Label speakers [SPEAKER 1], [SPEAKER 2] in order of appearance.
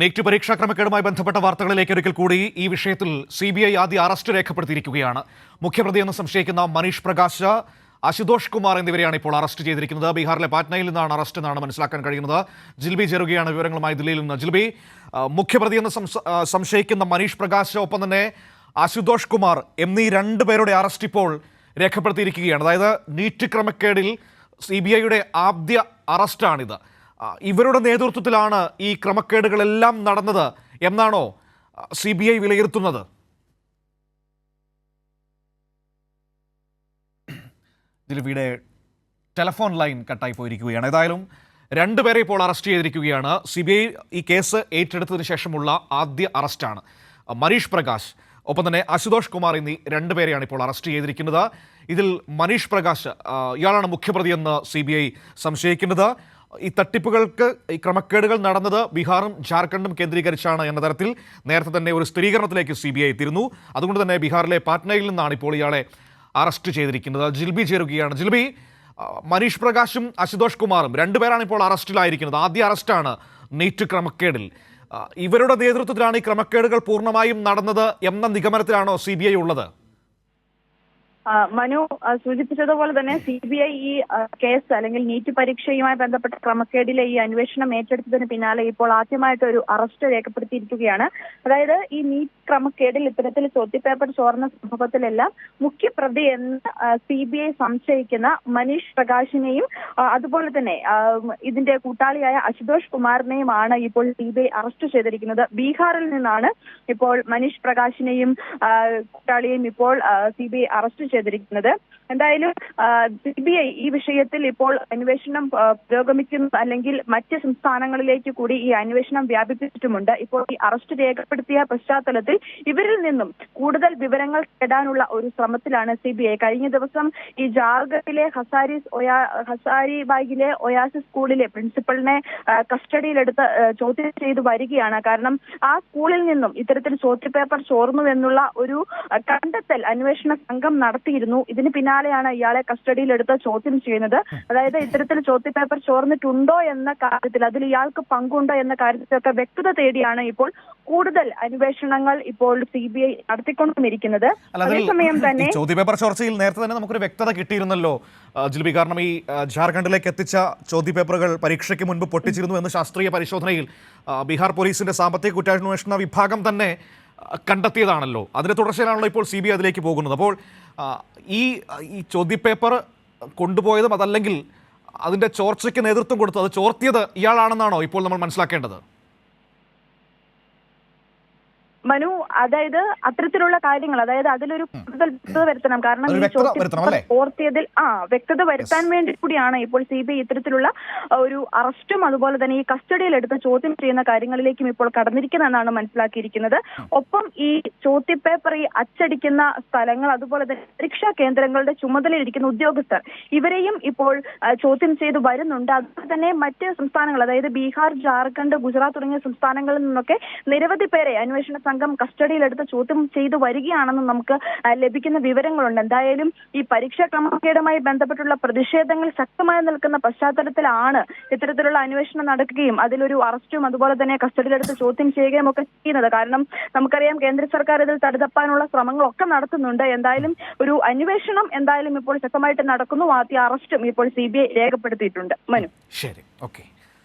[SPEAKER 1] Net പരീക്ഷാ ക്രമക്കേടുമായി ബന്ധപ്പെട്ട വാർത്തകളിലേക്ക് ഒരിക്കൽ കൂടി ഈ വിഷയത്തിൽ സി ബി ഐ ആദ്യ അറസ്റ്റ് രേഖപ്പെടുത്തിയിരിക്കുകയാണ്. മുഖ്യപ്രതിയെന്ന് സംശയിക്കുന്ന മനീഷ് പ്രകാശ് അശുതോഷ് കുമാർ എന്നിവരെയാണ് ഇപ്പോൾ അറസ്റ്റ് ചെയ്തിരിക്കുന്നത്. ബീഹാറിലെ പാറ്റ്നയിൽ നിന്നാണ് അറസ്റ്റ് എന്നാണ് മനസ്സിലാക്കാൻ കഴിയുന്നത്. ജിൽബി ചേരുകയാണ് വിവരങ്ങളുമായി ദില്ലിയിൽ നിന്ന്. ജിൽബി മുഖ്യപ്രതിയെന്ന് സംശയിക്കുന്ന മനീഷ് പ്രകാശ് ഒപ്പം തന്നെ അശുതോഷ് കുമാർ എന്നീ രണ്ട് പേരുടെ അറസ്റ്റ് ഇപ്പോൾ രേഖപ്പെടുത്തിയിരിക്കുകയാണ്. അതായത് നീറ്റ് ക്രമക്കേടിൽ സി ബി ഐയുടെ ആദ്യ അറസ്റ്റാണിത്. ഇവരുടെ നേതൃത്വത്തിലാണ് ഈ ക്രമക്കേടുകളെല്ലാം നടന്നത് എന്നാണോ സി ബി ഐ വിലയിരുത്തുന്നത്? ദിലീപിയുടെ ടെലഫോൺ ലൈൻ കട്ടായി പോയിരിക്കുകയാണ്. ഏതായാലും രണ്ടുപേരെ ഇപ്പോൾ അറസ്റ്റ് ചെയ്തിരിക്കുകയാണ്. സി ബി ഐ ഈ കേസ് ഏറ്റെടുത്തതിന് ശേഷമുള്ള ആദ്യ അറസ്റ്റാണ്. മനീഷ് പ്രകാശ് ഒപ്പം തന്നെ അശുതോഷ് കുമാർ എന്നീ രണ്ടുപേരെയാണ് ഇപ്പോൾ അറസ്റ്റ് ചെയ്തിരിക്കുന്നത്. ഇതിൽ മനീഷ് പ്രകാശ് ഇയാളാണ് മുഖ്യപ്രതിയെന്ന് സി ബി ഐ സംശയിക്കുന്നത്. ഈ തട്ടിപ്പുകൾക്ക് ഈ ക്രമക്കേടുകൾ നടന്നത് ബീഹാറും ജാർഖണ്ഡും കേന്ദ്രീകരിച്ചാണ് എന്ന തരത്തിൽ നേരത്തെ തന്നെ ഒരു സ്ഥിരീകരണത്തിലേക്ക് സി ബി ഐ എത്തിയിരുന്നു. അതുകൊണ്ട് തന്നെ ബീഹാറിലെ പാറ്റ്നയിൽ നിന്നാണ് ഇപ്പോൾ ഇയാളെ അറസ്റ്റ് ചെയ്തിരിക്കുന്നത്. ജിൽബി ചേരുകയാണ്. ജിൽബി മനീഷ് പ്രകാശും അശുതോഷ് കുമാറും രണ്ടുപേരാണ് ഇപ്പോൾ അറസ്റ്റിലായിരിക്കുന്നത്. ആദ്യ അറസ്റ്റാണ് നീറ്റ് ക്രമക്കേടിൽ. ഇവരുടെ നേതൃത്വത്തിലാണ് ഈ ക്രമക്കേടുകൾ പൂർണമായും നടന്നത് എന്ന നിഗമനത്തിലാണോ സി ബി ഐ ഉള്ളത്?
[SPEAKER 2] മനു സൂചിപ്പിച്ചതുപോലെ തന്നെ സി ബി ഐ ഈ കേസ് അല്ലെങ്കിൽ നീറ്റ് പരീക്ഷയുമായി ബന്ധപ്പെട്ട ക്രമക്കേടിലെ ഈ അന്വേഷണം ഏറ്റെടുത്തതിന് പിന്നാലെ ഇപ്പോൾ ആദ്യമായിട്ട് ഒരു അറസ്റ്റ് രേഖപ്പെടുത്തിയിരിക്കുകയാണ്. അതായത് ഈ നീറ്റ് ക്രമക്കേടിൽ ഇത്തരത്തിൽ ചോദ്യപേപ്പർ ചോർന്ന സംഭവത്തിലെല്ലാം മുഖ്യപ്രതി എന്ന് സി ബി ഐ സംശയിക്കുന്ന മനീഷ് പ്രകാശിനെയും അതുപോലെ തന്നെ ഇതിന്റെ കൂട്ടാളിയായ അശുതോഷ് കുമാറിനെയുമാണ് ഇപ്പോൾ സി ബി ഐ അറസ്റ്റ് ചെയ്തിരിക്കുന്നത്. ബീഹാറിൽ നിന്നാണ് ഇപ്പോൾ മനീഷ് പ്രകാശിനെയും കൂട്ടാളിയെയും ഇപ്പോൾ സി ബി ഐ അറസ്റ്റ് ചെയ്തിരിക്കുന്നത്. എന്തായാലും സി ബി ഐ ഈ വിഷയത്തിൽ ഇപ്പോൾ അന്വേഷണം പുരോഗമിക്കുന്നു. അല്ലെങ്കിൽ മറ്റ് സംസ്ഥാനങ്ങളിലേക്ക് കൂടി ഈ അന്വേഷണം വ്യാപിപ്പിച്ചിട്ടുമുണ്ട്. ഇപ്പോൾ ഈ അറസ്റ്റ് രേഖപ്പെടുത്തിയ പശ്ചാത്തലത്തിൽ ഇവരിൽ നിന്നും കൂടുതൽ വിവരങ്ങൾ തേടാനുള്ള ഒരു ശ്രമത്തിലാണ് സി ബി ഐ. കഴിഞ്ഞ ദിവസം ഈ ജാർഖണ്ഡിലെ ഹസാരിസ് ഒയാ ഹസാരിബാഗിലെ ഒയാസ് സ്കൂളിലെ പ്രിൻസിപ്പളിനെ കസ്റ്റഡിയിലെടുത്ത് ചോദ്യം ചെയ്തു വരികയാണ്. കാരണം ആ സ്കൂളിൽ നിന്നും ഇത്തരത്തിൽ ചോദ്യപേപ്പർ ചോർന്നു എന്നുള്ള ഒരു കണ്ടെത്തൽ അന്വേഷണ സംഘം നടത്തിയിരുന്നു. ഇതിന് പിന്നാലെയാണ് ഇയാളെ കസ്റ്റഡിയിലെടുത്ത് ചോദ്യം ചെയ്യുന്നത്. അതായത് ഇത്തരത്തിൽ ചോദ്യപേപ്പർ ചോർന്നിട്ടുണ്ടോ എന്ന കാര്യത്തിൽ അതിൽ ഇയാൾക്ക് പങ്കുണ്ടോ എന്ന കാര്യത്തിലൊക്കെ വ്യക്തത തേടിയാണ് ഇപ്പോൾ കൂടുതൽ അന്വേഷണങ്ങൾ ഇപ്പോൾ സി ബി ഐ
[SPEAKER 1] നടത്തിക്കൊണ്ടിരിക്കുന്നത്
[SPEAKER 2] അതേസമയം തന്നെ
[SPEAKER 1] ചോദ്യപേപ്പർ ചോർച്ചയിൽ നേരത്തെ തന്നെ നമുക്കൊരു വ്യക്തത കിട്ടിയിരുന്നല്ലോ. ജിൽബി കാരണം ഈ ജാർഖണ്ഡിലേക്ക് എത്തിച്ച ചോദ്യപേപ്പറുകൾ പരീക്ഷയ്ക്ക് മുൻപ് പൊട്ടിച്ചിരുന്നു എന്ന് ശാസ്ത്രീയ പരിശോധനയിൽ ബീഹാർ പോലീസിന്റെ സാമ്പത്തിക കുറ്റാന്വേഷണ വിഭാഗം തന്നെ കണ്ടെത്തിയതാണല്ലോ. അതിന്റെ തുടർച്ചയിലാണല്ലോ ഇപ്പോൾ സി ബി ഐ അതിലേക്ക് പോകുന്നത്. അപ്പോൾ ഈ ഈ ചോദ്യപേപ്പർ കൊണ്ടുപോയതും അതല്ലെങ്കിൽ അതിന്റെ ചോർച്ചയ്ക്ക് നേതൃത്വം കൊടുത്തത് ചോർത്തിയത് ഇയാളാണെന്നാണോ ഇപ്പോൾ നമ്മൾ മനസ്സിലാക്കേണ്ടത്?
[SPEAKER 2] മനു അതായത് അത്തരത്തിലുള്ള കാര്യങ്ങൾ അതായത് അതിലൊരു കൂടുതൽ വ്യക്തത വരുത്തണം. കാരണം ഈ? ചോദ്യപേപ്പർ ആ വ്യക്തത വരുത്താൻ വേണ്ടി കൂടിയാണ് ഇപ്പോൾ സി ബി ഐ ഇത്തരത്തിലുള്ള ഒരു അറസ്റ്റും അതുപോലെ തന്നെ ഈ കസ്റ്റഡിയിലെടുത്ത് ചോദ്യം ചെയ്യുന്ന കാര്യങ്ങളിലേക്കും ഇപ്പോൾ കടന്നിരിക്കുന്നതെന്നാണ് മനസ്സിലാക്കിയിരിക്കുന്നത്. ഒപ്പം ഈ ചോദ്യപേപ്പർ ഈ അച്ചടിക്കുന്ന സ്ഥലങ്ങൾ അതുപോലെ തന്നെ പരീക്ഷാ കേന്ദ്രങ്ങളുടെ ചുമതലയിലിരിക്കുന്ന ഉദ്യോഗസ്ഥർ ഇവരെയും ഇപ്പോൾ ചോദ്യം ചെയ്ത് വരുന്നുണ്ട്. അതുപോലെ തന്നെ മറ്റ് സംസ്ഥാനങ്ങൾ അതായത് ബീഹാർ ജാർഖണ്ഡ് ഗുജറാത്ത് തുടങ്ങിയ സംസ്ഥാനങ്ങളിൽ നിന്നൊക്കെ നിരവധി പേരെ അന്വേഷണ സംഘം കസ്റ്റഡിയിലെടുത്ത് ചോദ്യം ചെയ്തു വരികയാണെന്ന് നമുക്ക് ലഭിക്കുന്ന വിവരങ്ങളുണ്ട്. എന്തായാലും ഈ പരീക്ഷാ ക്രമക്കേടുമായി ബന്ധപ്പെട്ടുള്ള പ്രതിഷേധങ്ങൾ ശക്തമായി നിൽക്കുന്ന പശ്ചാത്തലത്തിലാണ് ഇത്തരത്തിലുള്ള അന്വേഷണം നടക്കുകയും അതിലൊരു അറസ്റ്റും അതുപോലെ തന്നെ കസ്റ്റഡിയിലെടുത്ത് ചോദ്യം ചെയ്യുകയും ഒക്കെ ചെയ്യുന്നത്. കാരണം നമുക്കറിയാം കേന്ദ്ര സർക്കാർ ഇതിൽ തടുതപ്പാനുള്ള ശ്രമങ്ങളൊക്കെ നടത്തുന്നുണ്ട്. എന്തായാലും ഒരു അന്വേഷണം എന്തായാലും ഇപ്പോൾ ശക്തമായിട്ട് നടക്കുന്നു. ആദ്യ അറസ്റ്റും ഇപ്പോൾ സി ബി ഐ രേഖപ്പെടുത്തിയിട്ടുണ്ട്. മനു.
[SPEAKER 1] ശരി. ഓക്കെ.